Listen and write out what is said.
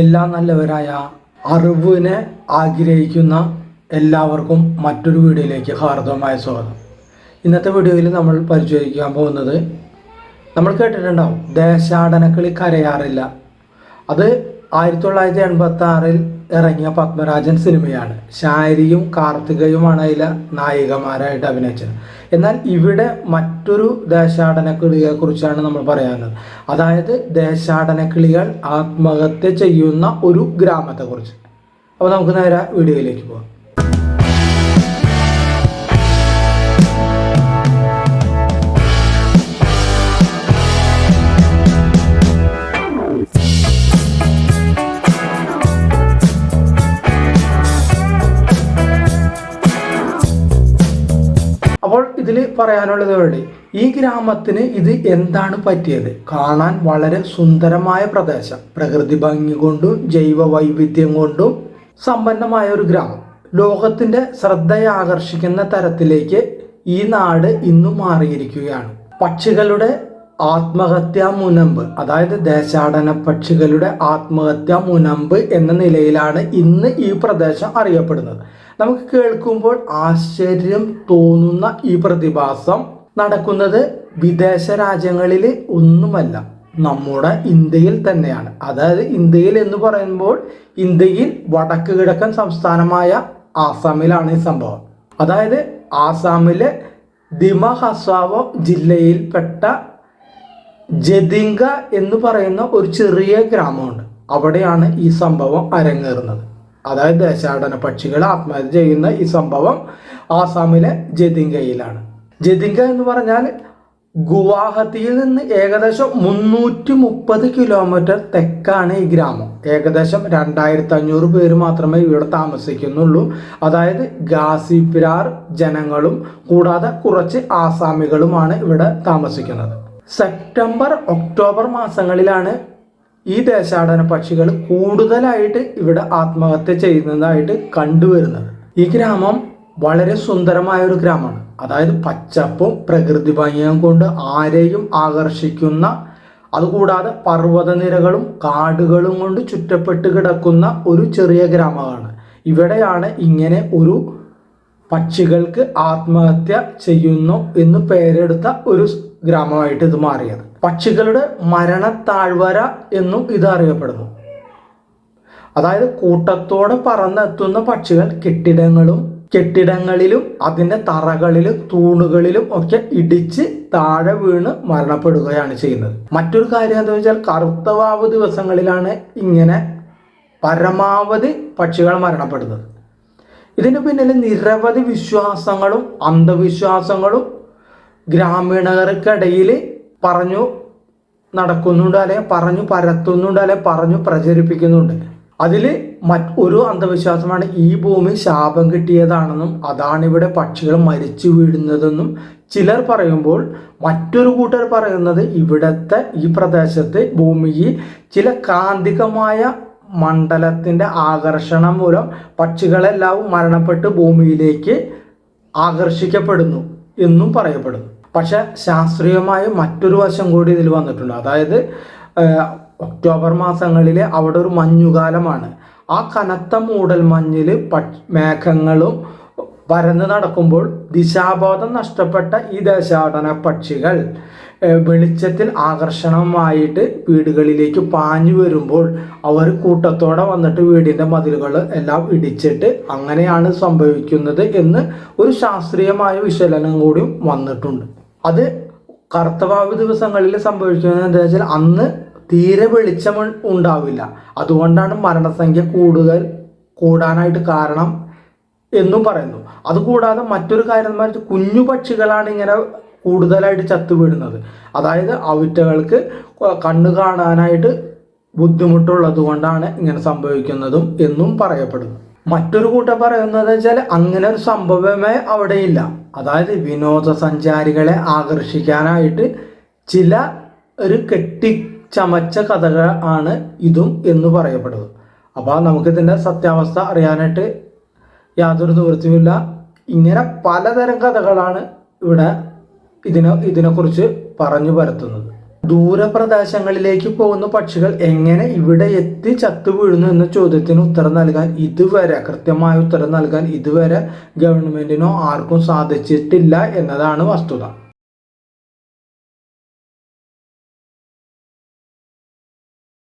എല്ലാ നല്ലവരായ അറിവിനെ ആഗ്രഹിക്കുന്ന എല്ലാവർക്കും മറ്റൊരു വീഡിയോയിലേക്ക് ഹാർദവമായ സ്വാഗതം. ഇന്നത്തെ വീഡിയോയിൽ നമ്മൾ പരിശോധിക്കാൻ പോകുന്നത് നമ്മൾ കേട്ടിട്ടുണ്ടാവും ദേശാടനക്കളി കരയാറില്ല. അത് ആയിരത്തി തൊള്ളായിരത്തി എൺപത്തി ആറിൽ ഇറങ്ങിയ പത്മരാജൻ സിനിമയാണ്. ശാരിയും കാർത്തികയുമാണ് അതിലെ നായികമാരായിട്ട് അഭിനയിച്ചത്. എന്നാൽ ഇവിടെ മറ്റൊരു ദേശാടനക്കിളിയെ കുറിച്ചാണ് നമ്മൾ പറയാനുള്ളത്. അതായത് ദേശാടനക്കിളികൾ ആത്മഹത്യ ചെയ്യുന്ന ഒരു ഗ്രാമത്തെക്കുറിച്ച്. അപ്പോൾ നമുക്ക് നേരെ വീഡിയോയിലേക്ക് പോകാം. അപ്പോൾ ഇതിൽ പറയാനുള്ളത് വേണ്ടി ഈ ഗ്രാമത്തിന് ഇത് എന്താണ് പറ്റിയത്? കാണാൻ വളരെ സുന്ദരമായ പ്രദേശം. പ്രകൃതി ഭംഗി കൊണ്ടും ജൈവ വൈവിധ്യം കൊണ്ടും സമ്പന്നമായ ഒരു ഗ്രാമം. ലോകത്തിന്റെ ശ്രദ്ധയെ ആകർഷിക്കുന്ന തരത്തിലേക്ക് ഈ നാട് ഇന്നും മാറിയിരിക്കുകയാണ്. പക്ഷികളുടെ ആത്മഹത്യാ മുനമ്പ് അതായത് ദേശാടന പക്ഷികളുടെ ആത്മഹത്യാ മുനമ്പ് എന്ന നിലയിലാണ് ഇന്ന് ഈ പ്രദേശം അറിയപ്പെടുന്നത്. നമുക്ക് കേൾക്കുമ്പോൾ ആശ്ചര്യം തോന്നുന്ന ഈ പ്രതിഭാസം നടക്കുന്നത് വിദേശ രാജ്യങ്ങളിൽ ഒന്നുമല്ല നമ്മുടെ ഇന്ത്യയിൽ തന്നെയാണ്. അതായത് ഇന്ത്യയിൽ എന്ന് പറയുമ്പോൾ ഇന്ത്യയിൽ വടക്ക് കിഴക്കൻ സംസ്ഥാനമായ ആസാമിലാണ് ഈ സംഭവം. അതായത് ആസാമിലെ ദിമ ഹസാവോ ജില്ലയിൽപ്പെട്ട ജതിങ്ക എന്ന് പറയുന്ന ഒരു ചെറിയ ഗ്രാമമുണ്ട്. അവിടെയാണ് ഈ സംഭവം അരങ്ങേറുന്നത്. അതായത് ദേശാടന പക്ഷികൾ ആത്മഹത്യ ചെയ്യുന്ന ഈ സംഭവം ആസാമിലെ ജതിങ്കയിലാണ്. ജതിങ്ക എന്ന് പറഞ്ഞാൽ ഗുവാഹത്തിയിൽ നിന്ന് ഏകദേശം മുന്നൂറ്റി മുപ്പത് കിലോമീറ്റർ തെക്കാണ് ഈ ഗ്രാമം. ഏകദേശം രണ്ടായിരത്തി അഞ്ഞൂറ് പേര് മാത്രമേ ഇവിടെ താമസിക്കുന്നുള്ളൂ. അതായത് ഗാസിപിരാർ ജനങ്ങളും കൂടാതെ കുറച്ച് ആസാമികളുമാണ് ഇവിടെ താമസിക്കുന്നത്. സെപ്റ്റംബർ ഒക്ടോബർ മാസങ്ങളിലാണ് ഈ ദേശാടന പക്ഷികൾ കൂടുതലായിട്ട് ഇവിടെ ആത്മഹത്യ ചെയ്യുന്നതായിട്ട് കണ്ടുവരുന്നത്. ഈ ഗ്രാമം വളരെ സുന്ദരമായ ഒരു ഗ്രാമമാണ്. അതായത് പച്ചപ്പും പ്രകൃതി ഭംഗിയും കൊണ്ട് ആരെയും ആകർഷിക്കുന്ന അതുകൂടാതെ പർവതനിരകളും കാടുകളും കൊണ്ട് ചുറ്റപ്പെട്ട് കിടക്കുന്ന ഒരു ചെറിയ ഗ്രാമമാണ്. ഇവിടെയാണ് ഇങ്ങനെ ഒരു പക്ഷികൾക്ക് ആത്മഹത്യ ചെയ്യുന്നു എന്ന് പേരെടുത്ത ഒരു ഗ്രാമമായിട്ട് ഇത് മാറിയത്. പക്ഷികളുടെ മരണത്താഴ്വര എന്നും ഇത് അറിയപ്പെടുന്നു. അതായത് കൂട്ടത്തോടെ പറന്നെത്തുന്ന പക്ഷികൾ കെട്ടിടങ്ങളും കെട്ടിടങ്ങളിലും അതിന്റെ തറകളിലും തൂണുകളിലും ഒക്കെ ഇടിച്ച് താഴെ വീണ് മരണപ്പെടുകയാണ് ചെയ്യുന്നത്. മറ്റൊരു കാര്യം എന്താ വെച്ചാൽ കറുത്തവാവ് ദിവസങ്ങളിലാണ് ഇങ്ങനെ പരമാവധി പക്ഷികൾ മരണപ്പെടുന്നത്. ഇതിന് പിന്നിൽ നിരവധി വിശ്വാസങ്ങളും അന്ധവിശ്വാസങ്ങളും ഗ്രാമീണർക്കിടയിൽ പറഞ്ഞു നടക്കുന്നുണ്ട് അല്ലെങ്കിൽ പറഞ്ഞു പരത്തുന്നുണ്ട് അല്ലെങ്കിൽ പറഞ്ഞു പ്രചരിപ്പിക്കുന്നുണ്ട്. അതിൽ മറ്റ് ഒരു അന്ധവിശ്വാസമാണ് ഈ ഭൂമി ശാപം കിട്ടിയതാണെന്നും അതാണ് ഇവിടെ പക്ഷികൾ മരിച്ചു വീഴുന്നതെന്നും ചിലർ പറയുമ്പോൾ മറ്റൊരു കൂട്ടർ പറയുന്നത് ഇവിടത്തെ ഈ പ്രദേശത്ത് ഭൂമിയിൽ ചില കാന്തികമായ മണ്ഡലത്തിന്റെ ആകർഷണം മൂലം പക്ഷികളെല്ലാം മരണപ്പെട്ട് ഭൂമിയിലേക്ക് ആകർഷിക്കപ്പെടുന്നു എന്നും പറയപ്പെടുന്നു. പക്ഷെ ശാസ്ത്രീയമായ മറ്റൊരു വശം കൂടി ഇതിൽ വന്നിട്ടുണ്ട്. അതായത് ഒക്ടോബർ മാസങ്ങളിൽ അവിടെ ഒരു മഞ്ഞുകാലമാണ്. ആ കനത്ത മൂടൽ മഞ്ഞിൽ മേഘങ്ങളും പരന്ന് നടക്കുമ്പോൾ ദിശാബോധം നഷ്ടപ്പെട്ട ഈ ദേശാടന പക്ഷികൾ വെളിച്ചത്തിൽ ആകർഷണമായിട്ട് വീടുകളിലേക്ക് പാഞ്ഞു വരുമ്പോൾ അവർ കൂട്ടത്തോടെ വന്നിട്ട് വീടിന്റെ മതിലുകൾ എല്ലാം ഇടിച്ചിട്ട് അങ്ങനെയാണ് സംഭവിക്കുന്നത് എന്ന് ഒരു ശാസ്ത്രീയമായ വിശകലനം കൂടി വന്നിട്ടുണ്ട്. അത് കർത്തവാവ് ദിവസങ്ങളിൽ സംഭവിക്കുന്നത് എന്താ വെച്ചാൽ അന്ന് തീരെ വെളിച്ചം ഉണ്ടാവില്ല. അതുകൊണ്ടാണ് മരണസംഖ്യ കൂടുതൽ കൂടാനായിട്ട് കാരണം എന്നും പറയുന്നു. അതുകൂടാതെ മറ്റൊരു കാര്യം എന്ന് പറഞ്ഞാൽ കുഞ്ഞു പക്ഷികളാണ് ഇങ്ങനെ കൂടുതലായിട്ട് ചത്തുവിടുന്നത് അതായത് അവിറ്റകൾക്ക് കണ്ണ് കാണാനായിട്ട് ബുദ്ധിമുട്ടുള്ളത് കൊണ്ടാണ് ഇങ്ങനെ സംഭവിക്കുന്നതും എന്നും പറയപ്പെടുന്നു. മറ്റൊരു കൂട്ടം പറയുന്നത് വെച്ചാൽ അങ്ങനെ ഒരു സംഭവമേ അവിടെയില്ല. അതായത് വിനോദസഞ്ചാരികളെ ആകർഷിക്കാനായിട്ട് ചില ഒരു കെട്ടിച്ചമച്ച കഥകൾ ആണ് ഇതും എന്ന് പറയപ്പെടുന്നത്. അപ്പോൾ നമുക്കിതിന്റെ സത്യാവസ്ഥ അറിയാനായിട്ട് യാതൊരു നിവൃത്തിയുമില്ല. ഇങ്ങനെ പലതരം കഥകളാണ് ഇവിടെ ഇതിനെ ഇതിനെക്കുറിച്ച് പറഞ്ഞു പരത്തുന്നത്. ദൂരപ്രദേശങ്ങളിലേക്ക് പോകുന്ന പക്ഷികൾ എങ്ങനെ ഇവിടെ എത്തി ചത്തു വീഴുന്നു എന്ന ചോദ്യത്തിന് ഉത്തരം നൽകാൻ ഇതുവരെ കൃത്യമായ ഉത്തരം നൽകാൻ ഇതുവരെ ഗവൺമെന്റിനോ ആർക്കും സാധിച്ചിട്ടില്ല എന്നതാണ് വസ്തുത.